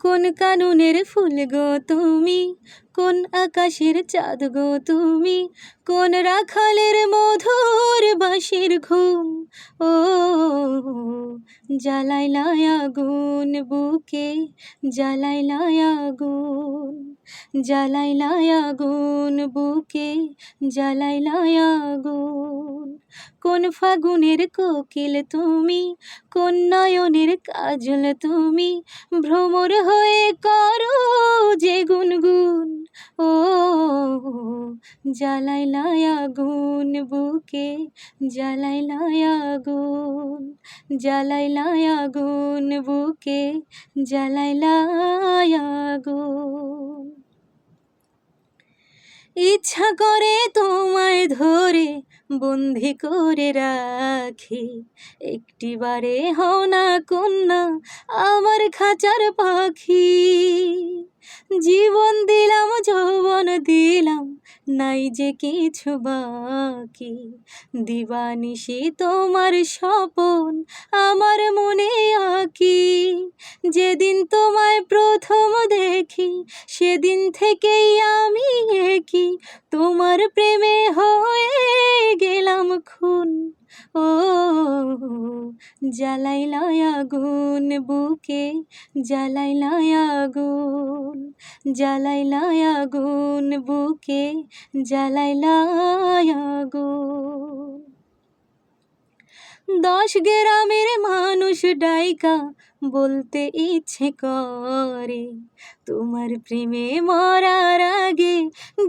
কোন কানুনের ফুল গো তুমি? কোন আকাশের চাঁদ গো তুমি? কোন রাখালের মধুর বাঁশির ঘুম? ও জ্বালাইলায় আগুন বুকে জ্বালাইলায় আগুন জ্বালাইলায় আগুন বুকে জ্বালাইলায় আগুন। কোন ফাগুনের কোকিল তুমি? কোন নয়নের কাজল তুমি? ভ্রমর হয়ে করো জ্বালাইলায় আগুন বুকে জ্বালাইলায় আগুন জ্বালাইলায় আগুন বুকে জ্বালাইলায় আগুন ইচ্ছা করে তোমায় ধরে, বন্দি করে রাখি। একটিবারে হও না কন্যা, আমার খাঁচার পাখি। জীবন দিলাম, যৌবন দিলাম নাই যে কিছু বাকি। দিবানিশি তোমার স্বপন, আমার মনে আঁকি। যেদিন তোমায় প্রথম দেখি, সেদিন থেকেই আমি একই। তোমার প্রেমে হয়ে গেলাম খুন। ও জ্বালাইলায় আগুন বুকে জ্বালাইলায় আগুন জ্বালাইলায় আগুন বুকে জ্বালাইলায় আগুন। দশ গ্রামের মানুষ ডাইকা বলতে ইচ্ছে করে, তোমার প্রেমে মরার আগে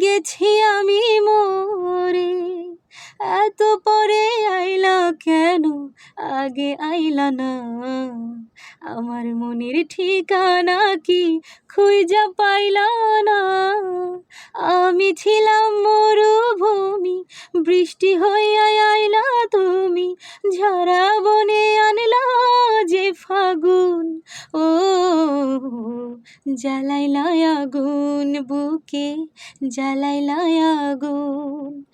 গেছি আমি মরে। এত পরে আইলা কেন? আগে আইলা না। আমার মনের ঠিকানা কি খুঁজা পাইলা না। আমি ছিলাম মরুভূমি, বৃষ্টি হইয়া আইলা তুমি ঝরা বনে আনলা যে ফাগুন। ও জ্বালাইলায় আগুন বুকে জ্বালাইলায় আগুন।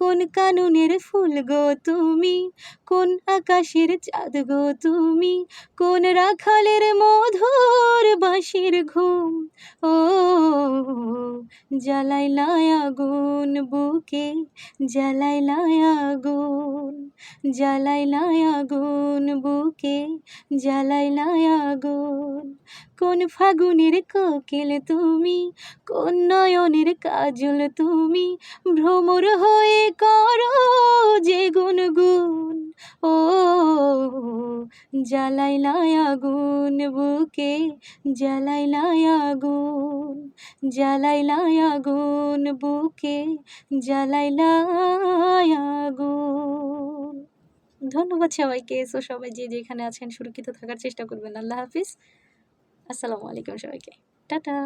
কোন কানুনের ফুল গো তুমি? কোন আকাশের চাঁদ গো তুমি? কোন রাখালের মধুর বাঁশির ঘুম? ও জ্বালাইলায় আগুন বুকে জ্বালাইলায় আগুন জ্বালাইলায় আগুন বুকে জ্বালাইলায় আগুন। কোন ফাগুনের কোকিল তুমি? কোন নয়নের কাজল তুমি? ভ্রমর হয়ে করো যে গুনগুন, ও জ্বালাইলায় আগুন বুকে জ্বালাইলায় আগুন জ্বালাইলায় আগুন বুকে জ্বালাইলায় আগুন। ধন্যবাদ সবাইকে। সো সবাই যে যেখানে আছেন, সুরক্ষিত থাকার চেষ্টা করবেন। আল্লাহ হাফিজ। আসসালামু আলাইকুম সবাইকে। টাটা।